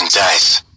and dice.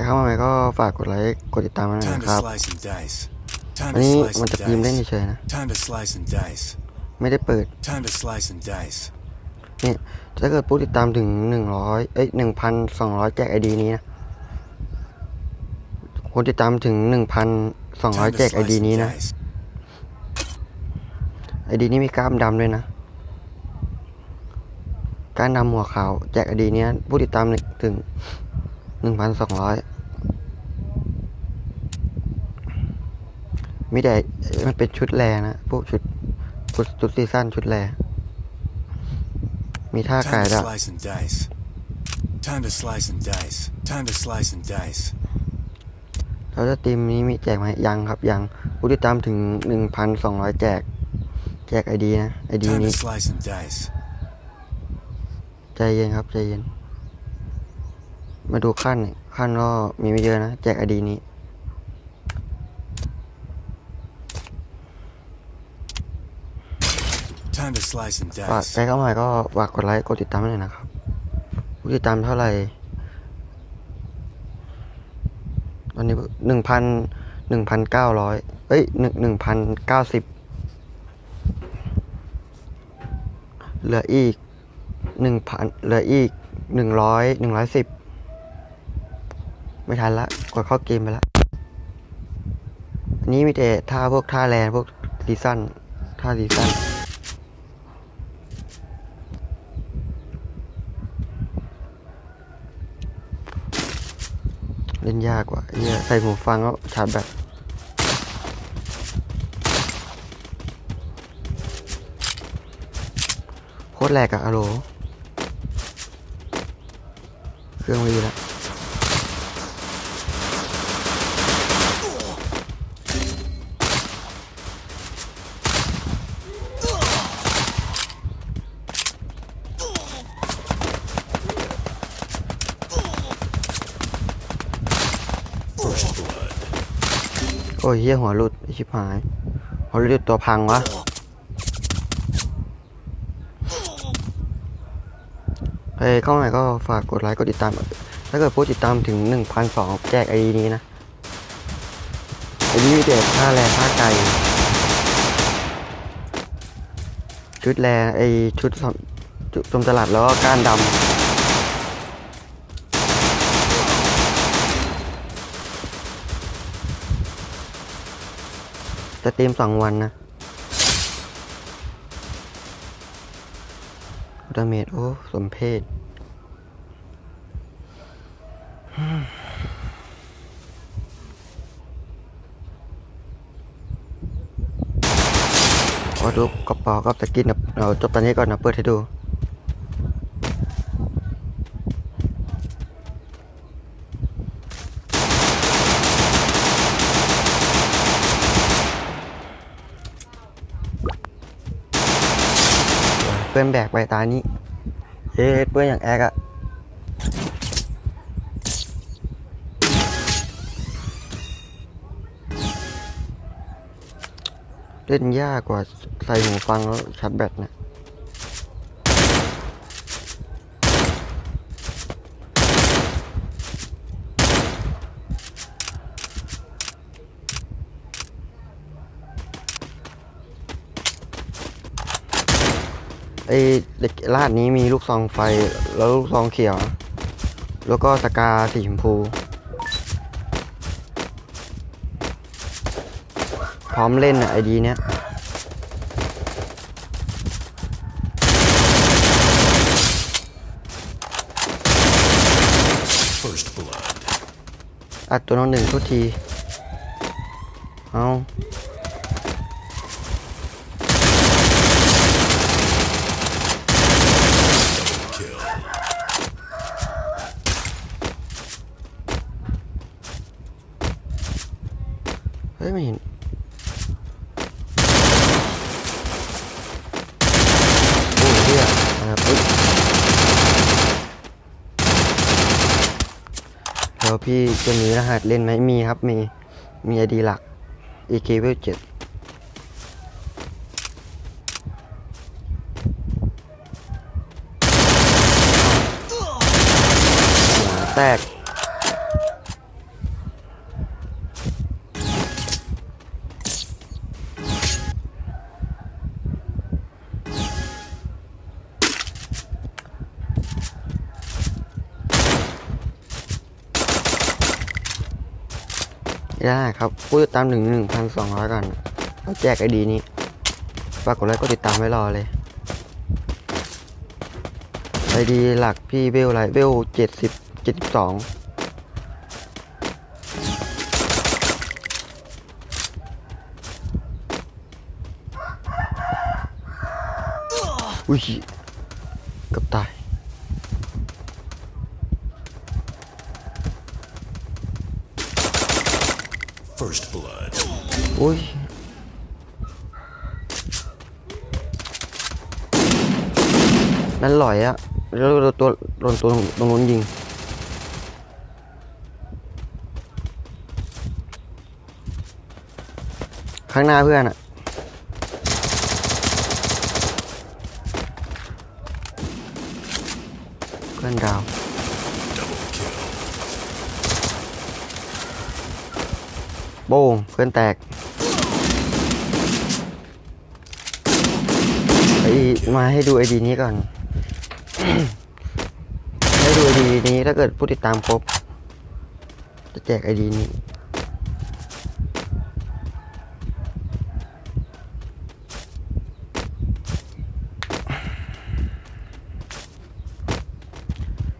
ใครเข้ามาใหม่ก็ฝากกดไลค์กดติดตามมาหน่อย Time นะ to ครับ slice and dice. Time อัน to นี้ slice มัน and จะพิมพ์เล่น dice. เฉยๆนะ Time to slice and dice. ไม่ได้เปิด Time to slice and dice. นี่ถ้าเกิดผู้ติดตามถึงหนึ่งร้อยเอ้ยหนึ่งพันสองร้อยแจกไอดีนี้นะคนติดตามถึงหนึ่งพันสองร้อย Time แจ to กไอ slice ดี and นี้นะ dice. ไอดีนี้มีกล้ามดำด้วยนะกล้ามดำหัวขาวแจกไอดีนี้ผู้ติดตามถึงหนึ่งพันสองร้อย มีแต่มันเป็นชุดแรนะพวกชุดชุดชุดซีซั่นชุดแรมีท่าไก่ Time to ด้วย slice and dice. Time to slice and dice. Time to slice and dice. แล้วสตรีมนี้มีแจกไหมยังครับยังผู้ติดตามถึงหนึ่งพันสองร้อยแจก แจกไอดีนะไอดี Time to นี้ slice and dice. ใจเย็นครับใจเย็น มาดูขั้นขั้นก็มีไม่เยอะนะ แจกไอดีนี้ Time to slice and ฝาก dice. ใครเข้ามาก็ฝากกดไลค์กดติดตามให้หน่อยนะครับผู้ติดตามเท่าไหร่ ตอนนี้หนึ่งพันหนึ่งพันเก้าร้อยเอ้ยหนึ่งหนึ่งพันเก้าสิบเหลืออีกหนึ่งพันเหลืออีกหนึ่งร้อยหนึ่งร้อยสิบไม่ทันละกดเข้าเกมไปละอันนี้มีแต่ท่าพวกท่าแลนพวกซีซั่นท่าซีซั่น ล่นยากกว่าเนี่ยใส่หูฟังแล้วชาร์จแบตโคตรแหลกอะอะโหลเครื่องไม่ดีละ อ้ยเฮียหัวหลุดไอชิบหายหัวหลุดตัวพังวะเฮ้ยเข้าใหมาก็ฝากกดไลค์กดติดตาม ถ้าเกิดผู้ติดตามถึง 1,200 แจกไอดีนี้นะไอดีมีแต่ค่าแรงค่าไก่ ชุดแลไอชุดสมจุจมตลาดแล้วก็ก้านดำ จะเต็มสองวันนะดาเมจโอ้ สมเพศขอดูกระเป๋ากับตะกินนะเราจบตอนนี้ก่อนนะ เปิดให้ดู เพื่อนแบกไปตานี้เฮ้เพื่อนอย่างแอกอะเล่นยากกว่าใส่หูฟังแล้วชาร์จแบตเนะ ไอ้เด็กลาดนี้มีลูกซองไฟแล้วลูกซองเขียว แล้วก็สกาสีชมพู พร้อมเล่นอะไอดีเนี้ย First blood. อัดตัวน้องหนึ่งทุกที เอาเฮ้ย ไม่เห็น โอ้ยเฮียอ่าปึ๊บ แล้วพี่จะมีรหัสเล่นไหมมีครับ มี มีไอดีหลัก EK เวลเจ็ดแตก ได้ครับผู้ติดตามหนึ่งหนึ่งพันสองร้อยกันเราแจกไอดีนี้ฝากกดไลค์ก็ติดตามไว้รอเลยไอดีหลักพี่เบลอะไรเบลเจ็ดสิบเจ็ดสิบสองอุ้ยเกับตาย First blood. อุ้ยนั่นลอยอะแล้วโดนตัวโดนตัวตรงนู้นยิงข้างหน้าเพื่อนอะเพื่อนดาว โบ้งเพื่อนแตกไอมาให้ดูไอดีนี้ก่อน ให้ดูไอดีนี้ถ้าเกิดผู้ติดตามครบ จะแจกไอดีนี้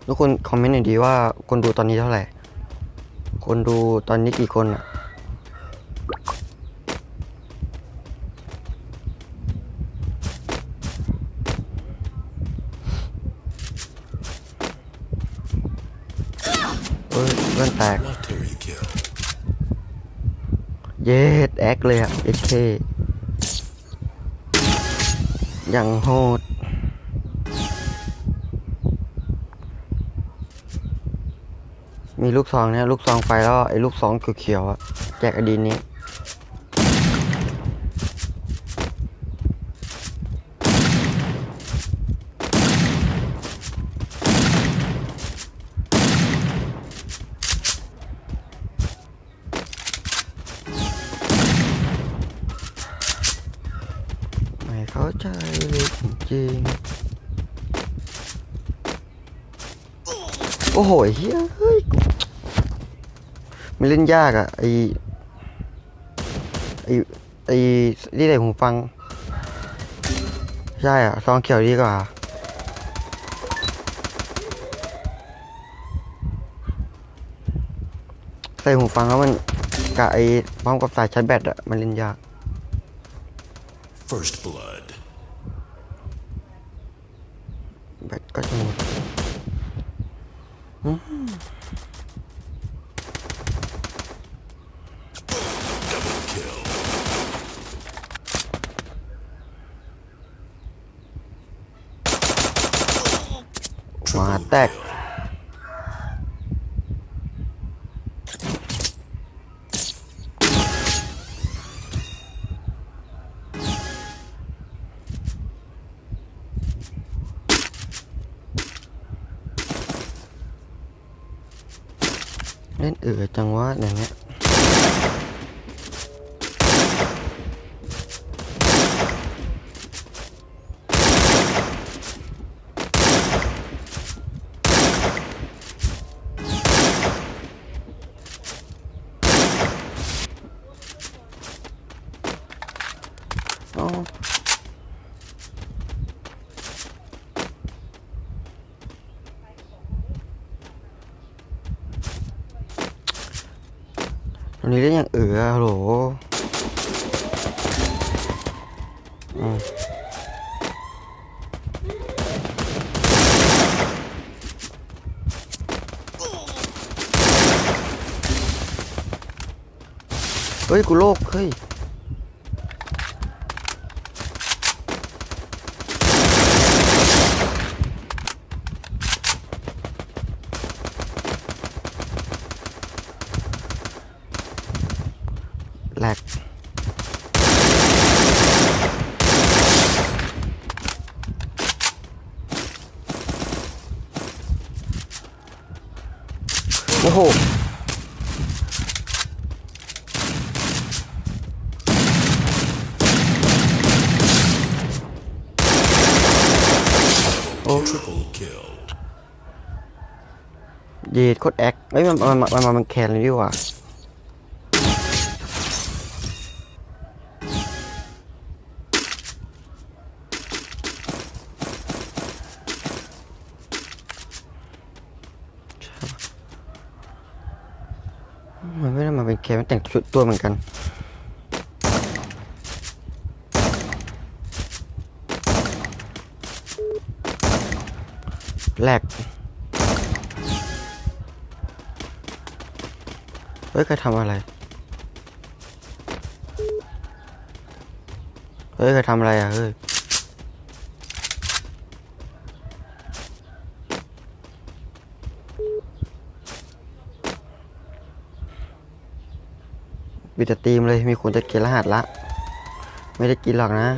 ทุกคนคอมเมนต์หน่อยดีว่าคนดูตอนนี้เท่าไหร่ คนดูตอนนี้กี่คนอะ เอ้ยเพื่อนแตก เย็ดแอคเลยอะเอเคอย่างโหดมีลูกซองเนี่ยลูกซองไฟแล้วไอ้ลูกซองเขียวๆอะแจกอดีนนี้ ไม่เข้าใจเลยจริงๆโอ้โหเฮียเฮ้ยมันเล่นยากอะไอไอไอที่ไหนหูฟัง ใช่อะซองเขียวดีกว่าใส่หูฟังแล้วมันกับไอพร้อมกับสายชาร์จแบตอะมันเล่นยาก First blood. แบตก็จะหมดอืม Double kill. มาแตก เล่นเอือจังวะอย่างเงี้ย อ๋อ อันนี้เล่นอย่างเอือฮัลโหลอืมเฮ้ย กูโลก เฮ้ย แหลกโอ้โห Triple kill. เยดโคตรแอคเอ้ยมันมันมันมันมันแคนเลยดีกว่า คมันแต่งชุดตัวเหมือนกันแหลกเฮ้ยใครทำอะไร เฮ้ยใครทำอะไรอะเฮ้ย บิดสตรีมเลยมีคนจะเกินรหัสละ ไม่ได้กินหรอกนะ